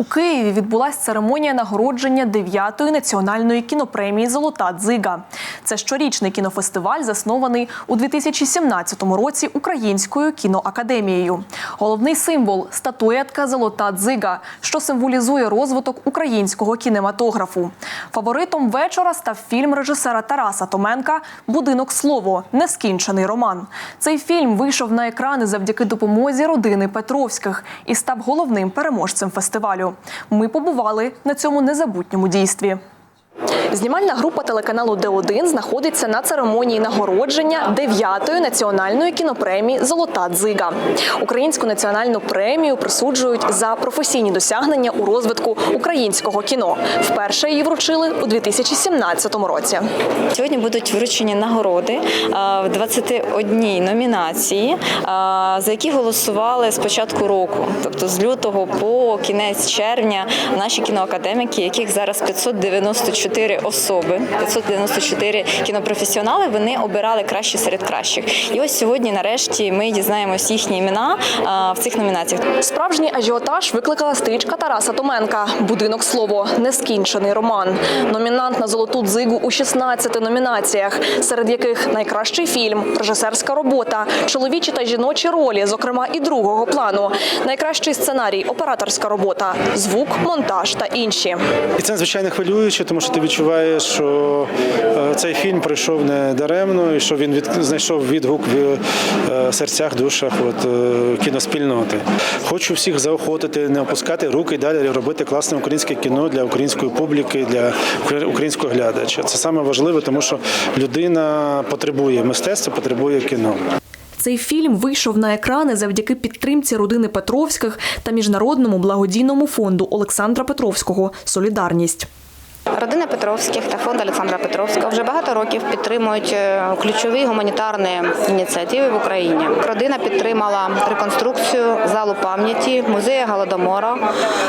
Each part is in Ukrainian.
У Києві відбулася церемонія нагородження 9-ї національної кінопремії Золота дзига. Це щорічний кінофестиваль, заснований у 2017 році Українською кіноакадемією. Головний символ статуетка Золота дзига, що символізує розвиток українського кінематографу. Фаворитом вечора став фільм режисера Тараса Томенка Будинок слово нескінчений роман. Цей фільм вийшов на екрани завдяки допомозі родини Петровських і став головним переможцем фестивалю. Ми побували на цьому незабутньому дійстві. Знімальна група телеканалу Д1 знаходиться на церемонії нагородження 9-ї національної кінопремії Золота дзига. Українську національну премію присуджують за професійні досягнення у розвитку українського кіно. Вперше її вручили у 2017 році. Сьогодні будуть вручені нагороди а, в 21 номінації, за які голосували з початку року, тобто з лютого по кінець червня, наші кіноакадеміки, яких зараз 594 особи, 594 кінопрофесіонали. Вони обирали кращі серед кращих. І ось сьогодні, нарешті, ми дізнаємось їхні імена а, в цих номінаціях. Справжній ажіотаж викликала стрічка Тараса Томенка Будинок слово нескінчений роман. Номінант на золоту дзигу у 16 номінаціях, серед яких найкращий фільм, режисерська робота, чоловічі та жіночі ролі, зокрема і другого плану, найкращий сценарій, операторська робота, звук, монтаж та інші. І це звичайно хвилююче, тому що ти відчуваєш, що е, цей фільм пройшов не даремно, і що він від, знайшов відгук в е, серцях, душах от, е, кіноспільноти. Хочу всіх заохотити, не опускати руки далі робити класне українське кіно для української публіки, для укра- українського глядача. Це саме важливе, тому що людина потребує мистецтва, потребує кіно. Цей фільм вийшов на екрани завдяки підтримці родини Петровських та міжнародному благодійному фонду Олександра Петровського Солідарність. Родина Петровських та фонд Олександра Петровського вже багато років підтримують е, ключові гуманітарні ініціативи в Україні. Родина підтримала реконструкцію залу пам'яті музею Голодомора,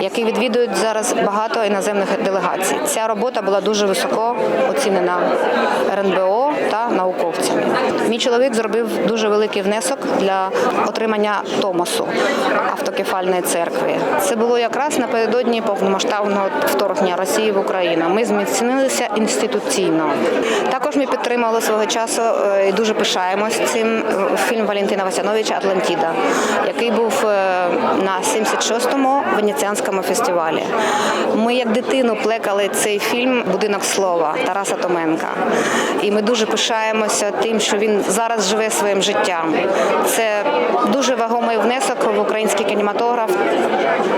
який відвідують зараз багато іноземних делегацій. Ця робота була дуже високо оцінена РНБО та науковцями. Мій чоловік зробив дуже великий внесок для отримання Томосу автокефальної церкви. Це було якраз напередодні повномасштабного вторгнення Росії в Україну. Ми зміцнилися інституційно. Також ми підтримали свого часу е, і дуже пишаємось цим е, фільм Валентина Васяновича Атлантіда, який був е, на 76-му венеціанському фестивалі. Ми, як дитину, плекали цей фільм Будинок слова Тараса Томенка. І ми дуже пишаємося тим, що він зараз живе своїм життям. Це дуже вагомий внесок в український кінематограф.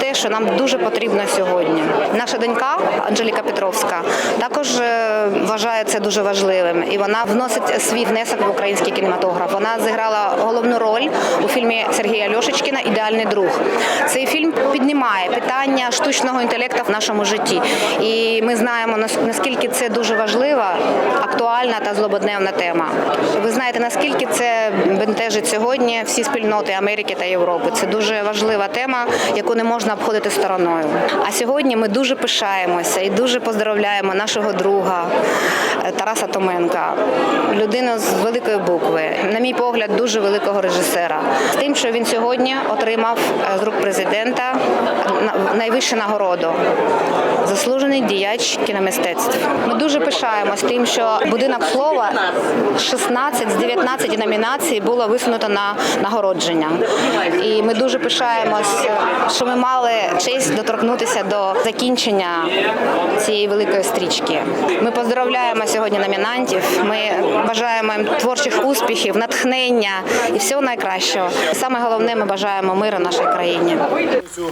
Те, що нам дуже потрібно сьогодні. Наша донька Анжеліка Петровська також е, вважає це дуже важливим, і вона вносить свій внесок в український кінематограф. Вона зіграла головну роль у фільмі Сергія Льошечкіна Ідеальний друг. Цей фільм піднімає питання штучного інтелекту в нашому житті, і ми знаємо наскільки це дуже важлива, актуальна та злободневна тема. Ви знаєте, наскільки це бентежить сьогодні всі спільноти Америки та Європи. Це дуже важлива тема, яку не можна обходити стороною. А сьогодні ми дуже пишаємося і дуже поздравляємо нашого друга е, Тараса Томенка, людину з великої букви, на мій погляд, дуже великого режисера. З тим, що він сьогодні отримав е, з рук президента найвищу нагороду заслужений діяч кіномистецтв. Ми дуже пишаємось тим, що будинок слова 16 з 19 номінацій було висунуто на нагородження. І ми дуже пишаємось, що ми мали честь доторкнутися до закінчення цієї великої стрічки. Ми поздравляємо сьогодні номінантів. Ми бажаємо їм творчих успіхів, натхнення і всього найкращого. Саме головне, ми бажаємо миру нашій країні.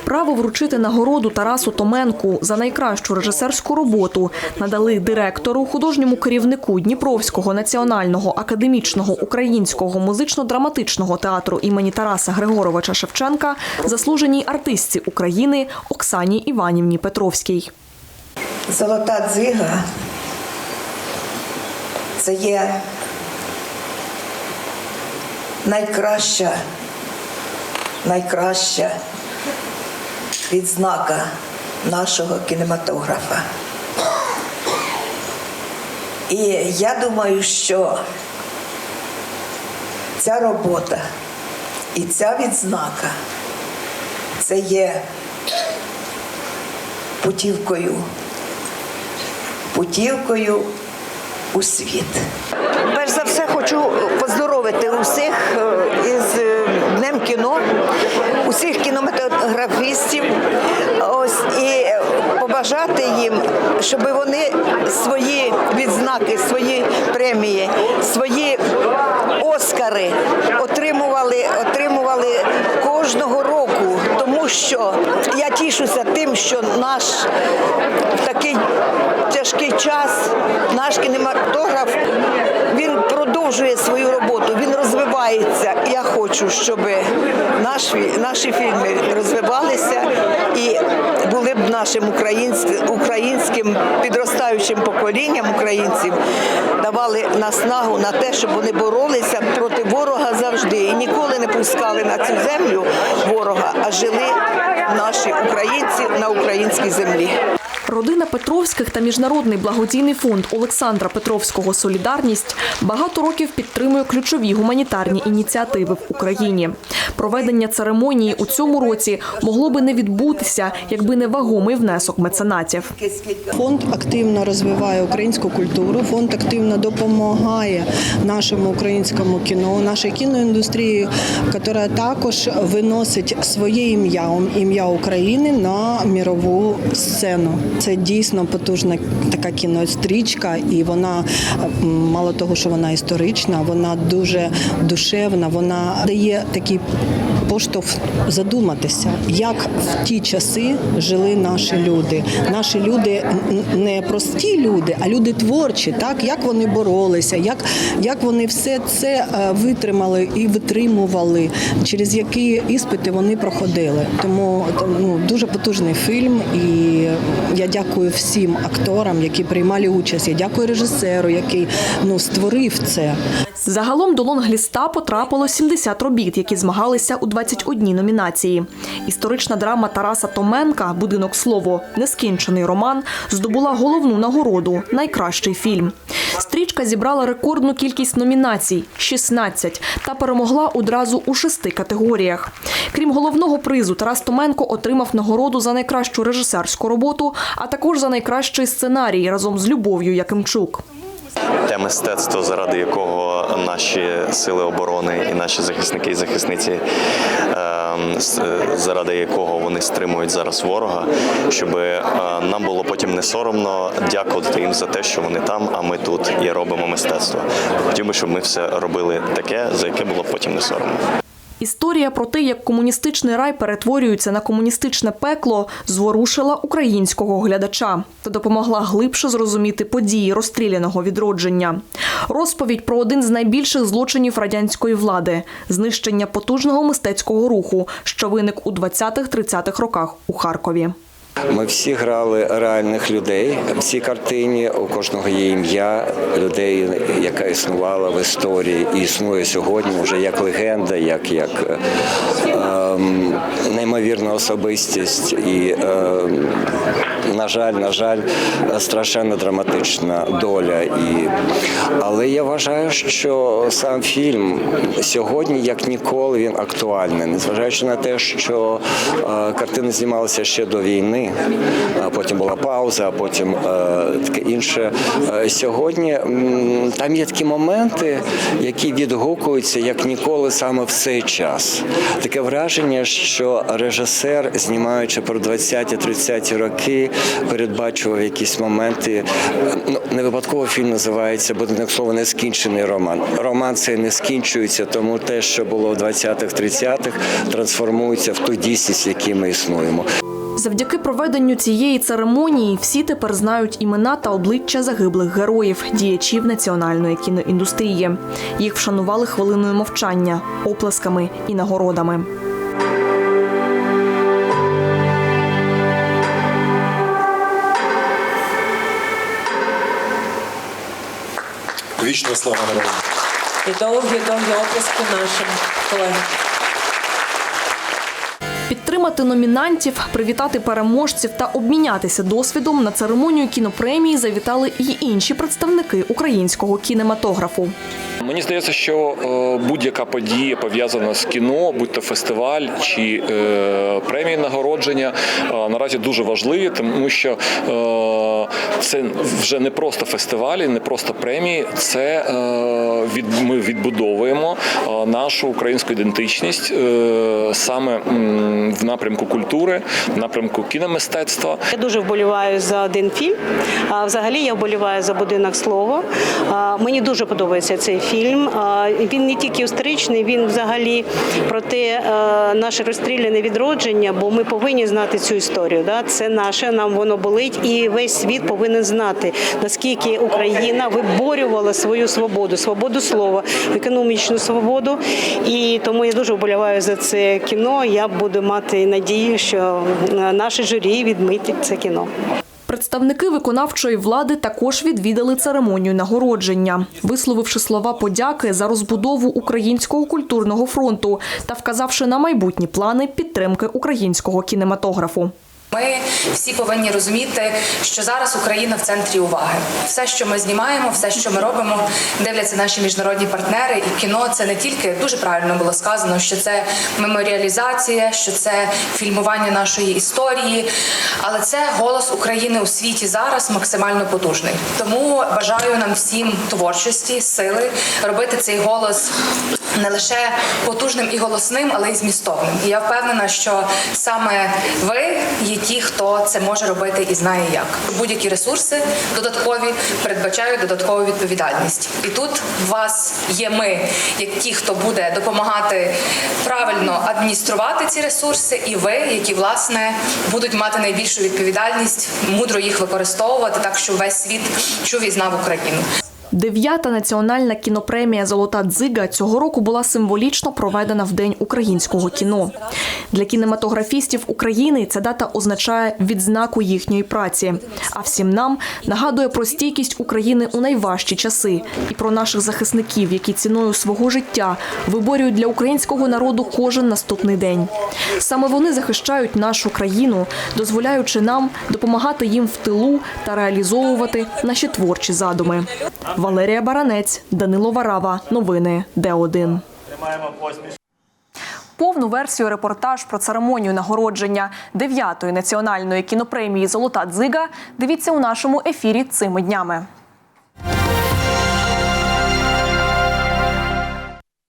Право вручити нагороду Тарасу Томенку за найкращу режисерську роботу надали директору, художньому керівнику Дніпровського національного академічного українського музично-драматичного театру імені Тараса Григоровича Шевченка, заслуженій артистці України Оксані Іванівні Петровській. Золота дзига це є найкраща, найкраща відзнака нашого кінематографа. І я думаю, що ця робота і ця відзнака це є путівкою, путівкою у світ. Перш за все хочу поздоровити усіх е, із е, Днем кіно, усіх кінематографістів. Ось і побажати їм, щоб вони свої відзнаки, свої премії, свої Оскари отримували, отримували кожного року, що я тішуся тим, що наш такий тяжкий час наш кінематограф він продовжує свою роботу, він розвивається. Я хочу, щоб наші, наші фільми розвивалися і були б нашим українським, українським підростаючим поколінням українців, давали наснагу на те, щоб вони боролися проти ворога завжди і ніколи не пускали на цю землю ворога, а жили наші українці на українській землі. Родина Петровських та міжнародний благодійний фонд Олександра Петровського Солідарність багато років підтримує ключові гуманітарні ініціативи в Україні. Проведення церемонії у цьому році могло би не відбутися, якби не вагомий внесок меценатів. Фонд активно розвиває українську культуру. Фонд активно допомагає нашому українському кіно, нашій кіноіндустрії, яка також виносить своє ім'я, ім'я України на мірову сцену. Це дійсно потужна така кінострічка, і вона мало того, що вона історична, вона дуже душевна. Вона дає такий поштовх задуматися, як в ті часи жили наші люди. Наші люди не прості люди, а люди творчі, так як вони боролися, як, як вони все це е, витримали і витримували, через які іспити вони проходили. Тому ну, дуже потужний фільм, і я дякую всім акторам, які приймали участь. Я дякую режисеру, який ну створив це. Загалом до лонгліста потрапило 70 робіт, які змагалися у 21 номінації. Історична драма Тараса Томенка Будинок слово нескінчений роман здобула головну нагороду найкращий фільм. Стрічка зібрала рекордну кількість номінацій 16 та перемогла одразу у шести категоріях. Крім головного призу, Тарас Томенко отримав нагороду за найкращу режисерську роботу, а також за найкращий сценарій разом з Любов'ю Якимчук. Те мистецтво, заради якого наші сили оборони і наші захисники і захисниці, ем, заради якого вони стримують зараз ворога, щоб е, нам було потім не соромно дякувати їм за те, що вони там, а ми тут і робимо мистецтво. Хотів би, щоб ми все робили таке, за яке було потім не соромно. Історія про те, як комуністичний рай перетворюється на комуністичне пекло, зворушила українського глядача та допомогла глибше зрозуміти події розстріляного відродження. Розповідь про один з найбільших злочинів радянської влади знищення потужного мистецького руху, що виник у 20-30-х роках у Харкові. Ми всі грали реальних людей в цій картині. У кожного є ім'я людей, яка існувала в історії і існує сьогодні вже як легенда, як, як ем, неймовірна особистість. І, ем, на жаль, на жаль, страшенно драматична доля. І... Але я вважаю, що сам фільм сьогодні, як ніколи, він актуальний, незважаючи на те, що е, картина знімалася ще до війни, а потім була пауза, а потім е, таке інше. Е, сьогодні там є такі моменти, які відгукуються як ніколи саме в цей час. Таке враження, що режисер, знімаючи про 20-30 роки, передбачував якісь моменти. Ну не випадково фільм називається Будинок слова нескінчений роман. Роман цей не скінчується, тому те, що було в 20-х, 30-х, трансформується в ту дійсність, в якій ми існуємо. Завдяки проведенню цієї церемонії всі тепер знають імена та обличчя загиблих героїв, діячів національної кіноіндустрії. Їх вшанували хвилиною мовчання, оплесками і нагородами. Вічна слава народу. І довгі-довгі оплески нашим колегам. Підтримати номінантів, привітати переможців та обмінятися досвідом на церемонію кінопремії завітали й інші представники українського кінематографу. Мені здається, що е, будь-яка подія пов'язана з кіно, будь то фестиваль чи е, премії нагородження, е, наразі дуже важливі, тому що це вже не просто фестивалі, не просто премії. Це ми відбудовуємо нашу українську ідентичність саме в напрямку культури, в напрямку кіномистецтва. Я дуже вболіваю за один фільм. Взагалі я вболіваю за будинок слова. Мені дуже подобається цей фільм. А, Він не тільки історичний, він взагалі про те е, наше розстріляне відродження, бо ми повинні знати цю історію. Да? Це наше, нам воно болить, і весь світ повинен знати, наскільки Україна виборювала свою свободу, свободу слова, економічну свободу. І тому я дуже вболіваю за це кіно. Я буду мати надію, що е, наше журі відмітить це кіно. Представники виконавчої влади також відвідали церемонію нагородження, висловивши слова подяки за розбудову українського культурного фронту та вказавши на майбутні плани підтримки українського кінематографу. Ми всі повинні розуміти, що зараз Україна в центрі уваги. Все, що ми знімаємо, все, що ми робимо, дивляться наші міжнародні партнери. І кіно це не тільки дуже правильно було сказано, що це меморіалізація, що це фільмування нашої історії, але це голос України у світі зараз максимально потужний. Тому бажаю нам всім творчості, сили робити цей голос не лише потужним і голосним, але й змістовним. І я впевнена, що саме ви є ті, хто це може робити і знає як. Будь-які ресурси додаткові передбачають додаткову відповідальність. І тут в вас є ми, як ті, хто буде допомагати правильно адмініструвати ці ресурси, і ви, які власне будуть мати найбільшу відповідальність, мудро їх використовувати, так щоб весь світ чув і знав Україну. Дев'ята національна кінопремія Золота дзига цього року була символічно проведена в День українського кіно. Для кінематографістів України ця дата означає відзнаку їхньої праці. А всім нам нагадує про стійкість України у найважчі часи і про наших захисників, які ціною свого життя виборюють для українського народу кожен наступний день. Саме вони захищають нашу країну, дозволяючи нам допомагати їм в тилу та реалізовувати наші творчі задуми. Валерія Баранець, Данило Варава. Новини Д1. Повну версію репортаж про церемонію нагородження 9-ї національної кінопремії Золота дзига дивіться у нашому ефірі цими днями.